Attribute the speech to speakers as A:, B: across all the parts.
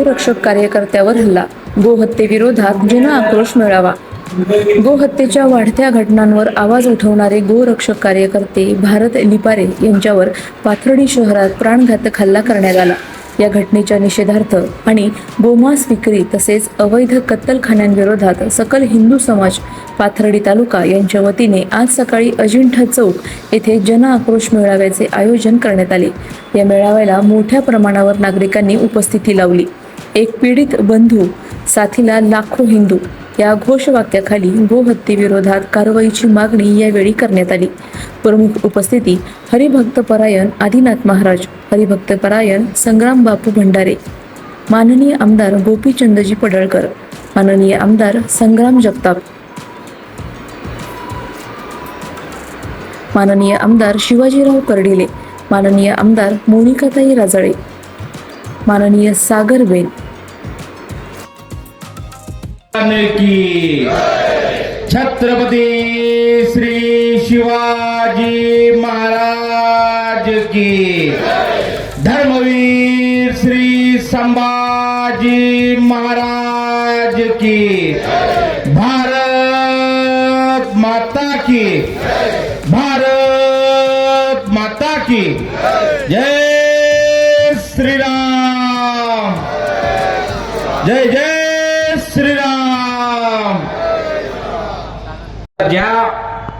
A: गोरक्षक कार्यकर्त्यावर हल्ला. गोहत्येविरोधात जन आक्रोश मेळावा. गोहत्येच्या वाढत्या घटनांवर आवाज उठवणारे गोरक्षक कार्यकर्ते भारत लिपारे यांच्यावर पाथर्डी शहरात प्राणघातक हल्ला करण्यात आला. या घटनेच्या निषेधार्थ आणि गोमांस विक्री तसेच अवैध कत्तलखान्यांविरोधात सकल हिंदू समाज पाथर्डी तालुका यांच्या वतीने आज सकाळी अजिंठा चौक येथे जन आक्रोश मेळाव्याचे आयोजन करण्यात आले. या मेळाव्याला मोठ्या प्रमाणावर नागरिकांनी उपस्थिती लावली. एक पीडित बंधू साथीला लाखो हिंदू या घोषवाक्याखाली गोहत्येविरोधात कारवाईची मागणी यावेळी करण्यात आली. प्रमुख उपस्थिती हरिभक्तपरायण आदिनाथ महाराज हरिभक्तपरायण संग्राम बापू भंडारे. माननीय आमदार गोपीचंदजी पडळकर माननीय आमदार संग्राम जगताप. माननीय आमदार शिवाजीराव कर्डिले माननीय आमदार मोनिकाताई राजाळे. माननीय सागर बेन.
B: छत्रपती श्री शिवाजी महाराज की धर्मवीर श्री संभाजी महाराज की जय जय श्रीराम! ज्या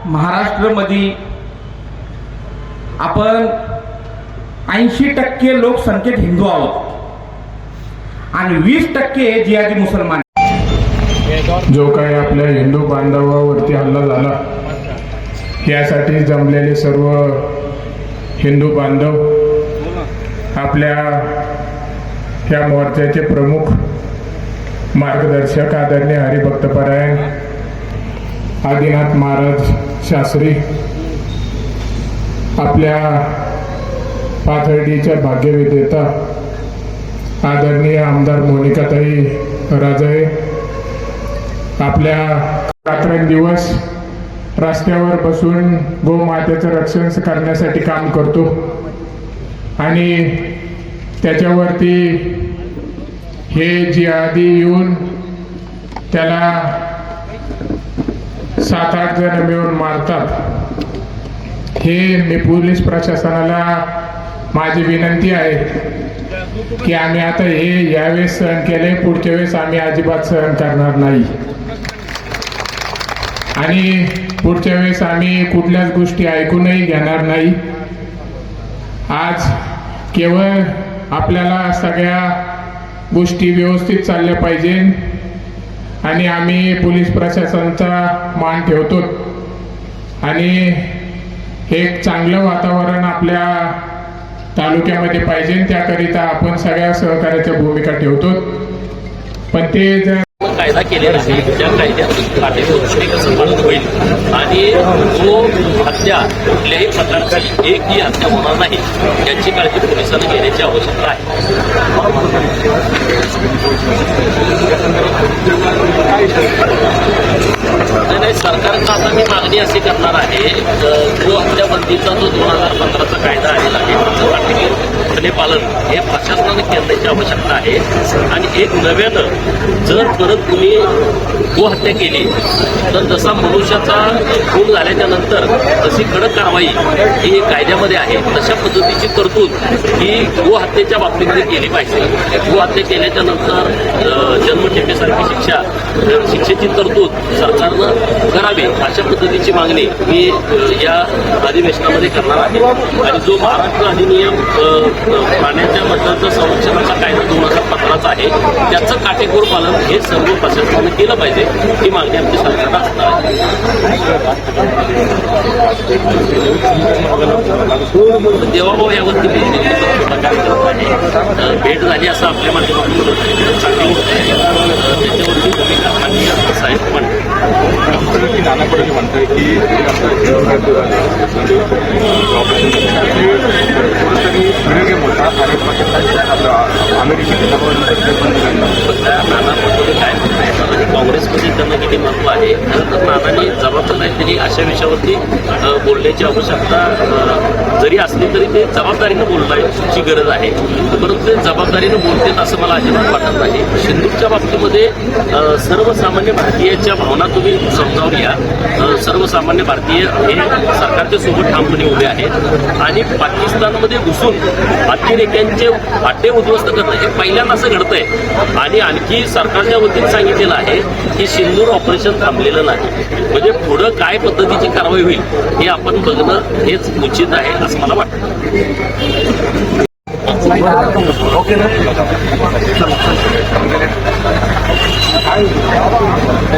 B: महाराष्ट्रामध्ये आपण ऐंशी टक्के लोकसंख्येत हिंदू आहोत आणि वीस टक्के जिहादी मुसलमान
C: जो काही आपल्या हिंदू बांधवावरती हल्ला झाला यासाठी जमलेले सर्व हिंदू बांधव आपल्या या मोर्चाचे प्रमुख मार्गदर्शक आदरणीय हरिभक्तपरायण आदिनाथ महाराज शास्त्री आपल्या पाथर्डीच्या भाग्यविजेता आदरणीय आमदार मोनिकाताई राजे आपल्या रात्रंदिवस रस्त्यावर बसून गोमातेचं रक्षण करण्यासाठी काम करतो. आणि त्याच्यावरती हे जी आधी येऊन त्याला सात आठ जण मिळून मारतात हे मी पोलीस प्रशासनाला माझी विनंती आहे की आम्ही आता हे यावेळेस सहन केले पुढच्या वेळेस आम्ही अजिबात सहन करणार नाही. आणि पुढच्या वेळेस आम्ही कुठल्याच गोष्टी ऐकूनही घेणार नाही. आज केवळ आपल्याला सगळ्या गोष्टी व्यवस्थित चालल्या पाहिजे. आणि आम्ही पोलीस प्रशासनाचा मान ठेवतो. आणि एक चांगलं वातावरण आपल्या तालुक्यामध्ये पाहिजे. त्याकरिता आपण सगळ्या सहकार्याच्या भूमिका ठेवतो. पण ते जर
D: कायदा केलेला आहे त्या कायद्यात होईल? की जो हत्या कुठल्याही प्रकारची एकही हत्या होणार नाही याची काळजी पोलिसांना घेण्याची आवश्यकता आहे. नाही सरकारचा आता मी मागणी अशी करणार आहे जो हत्याबंदीचा जो दोन हजार पंधराचा कायदा आलेला आहे त्याचं पालन हे प्रशासनाने करण्याची आवश्यकता आहे. आणि एक नव्यानं जर परत कुणी गोहत्या केली. तर जसा मनुष्याचा खून झाल्याच्यानंतर तशी कडक कारवाई ही कायद्यामध्ये आहे. तशा पद्धतीची तरतूद ही गोहत्येच्या बाबतीमध्ये केली पाहिजे. गोहत्या केल्याच्यानंतर जन्मठेपेसारखी शिक्षा शिक्षेची तरतूद सरकारनं करावी अशा पद्धतीची मागणी मी या अधिवेशनामध्ये करणार आहे. आणि जो महाराष्ट्र अधिनियम अ, अ, प्राण्यांच्या बद्दलचा संरक्षणाचा कायदा दोन हजार महत्वाचं आहे. त्याचं काटेकोर पालन हे सर्व प्रशासनानं केलं पाहिजे. ही मागणी आमची सरकारला असणार आहे. देवाभाऊ यावरती बोलणी छोटा भेट झाली असं आपल्या माध्यमातून चांगली गोष्ट आहे. त्याच्यावरती भूमिका माननीय साहेब पण
E: की नाना पडोले म्हणताय की हे
D: అమెరికన్ काँग्रेसमध्ये त्यांना किती महत्त्व आहे? खरं तर नानांनी जबाबदार नाही त्यांनी अशा विषयावरती बोलण्याची आवश्यकता जरी असली तरी ते जबाबदारीनं बोलण्याची गरज आहे. परंतु ते जबाबदारीनं बोलतात असं मला अजिबात वाटत नाही. सिंधूच्या बाबतीमध्ये सर्वसामान्य भारतीयाच्या भावना तुम्ही समजावून घ्या. सर्वसामान्य भारतीय हे सरकारच्या सोबत ठामपणे उभे आहेत. आणि पाकिस्तानमध्ये घुसून अतिरेक्यांचे फाटे उद्ध्वस्त करणं हे पहिल्यांदा असं घडतंय. आणि आणखी सरकारच्या वतीने सांगितलेलं आहे की सिंदूर ऑपरेशन थांबलेलं नाही. म्हणजे पुढं काय पद्धतीची कारवाई होईल हे आपण बघणं हेच उचित आहे असं मला वाटतं.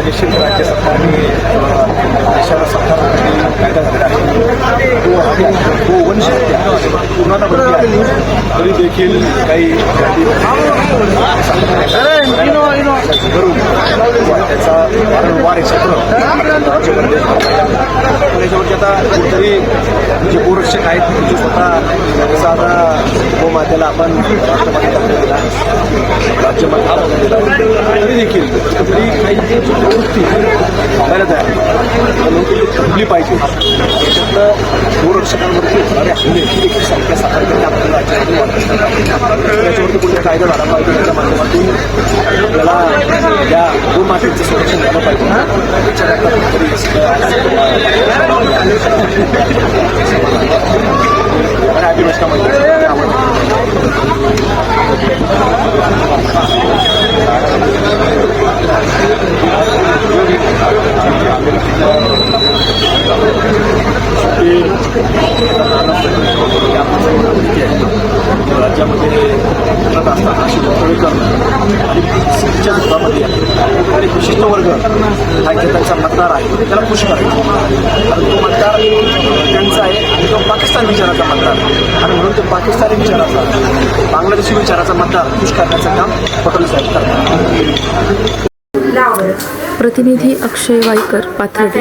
E: निश्चित राज्य सरकारने देशाला सरकार कायदा झालेला आहे तो वंश पूर्ण बंदी तरी देखील काही करून त्याचा वारंवार हे सत्र राज्यभरामध्ये त्याच्यावरती आता कुठेतरी जे गोरक्षक आहेत ते स्वतः साधा आता गोमातेला आपण राष्ट्रपती दिला। राज्यमंत्री दिला तरी देखील कुठेतरी काही जी प्रवृत्ती करायला तयार आहे. म्हणून ती पाहिजे त्याच्यातलं गोरक्षकांवरती होणारे हल्ले ही देखील संख्या सातत्याने आपल्याला राज्यामध्ये वाढत असतात त्याच्यावरती कुठे कायदा झाला पाहिजे त्याच्या माध्यमातून आपल्याला या गोमातेचं संरक्षण झालं पाहिजे त्याच्याकरता कुठेतरी सगळं आणि अधिवेशनामध्ये आवडतं राज्यामध्ये करत असताना अशी वक्तव्य करणं आणि सिटीच्या दुधामध्ये आणि विशिष्ट वर्ग हा त्यांचा मतदार आहे त्याला खुश करायचं कारण तो मतदार त्यांचा आहे आणि तो पाकिस्तान विचाराचा मतदार आणि म्हणून तो पाकिस्तानी विचाराचा बांगलादेशी विचाराचा मतदार खुश करण्याचं काम पटेल साहेब करतात
A: प्रतिनिधी अक्षय वाईकर पाथर्डे.